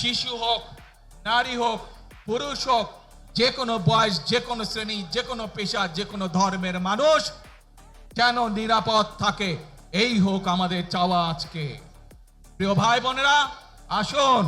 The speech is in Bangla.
শিশু হোক, নারী হোক, পুরুষ হোক, যে কোনো বয়স, যে কোনো শ্রেণি, যে কোনো পেশা, যে কোনো ধর্মের মানুষ যেন নিরাপদ থাকে। এই হোক আমাদের চাওয়া আজকে। প্রিয় ভাই বোনেরা, আসুন।